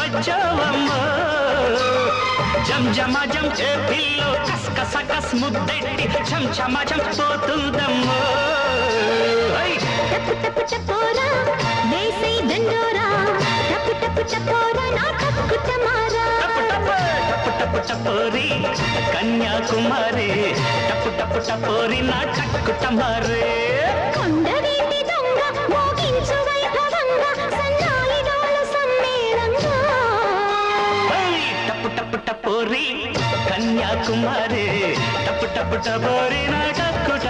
వచ్చావమ్మా. టప్పు టప్పు టప్పు నా టప్పు టమారా. కన్యాకుమారి. టప్పు టప్పు టపోరి నా టక్కు టమారే. టపోరి కన్యాకుమారి టపు టపు టపోరి నా టక్కు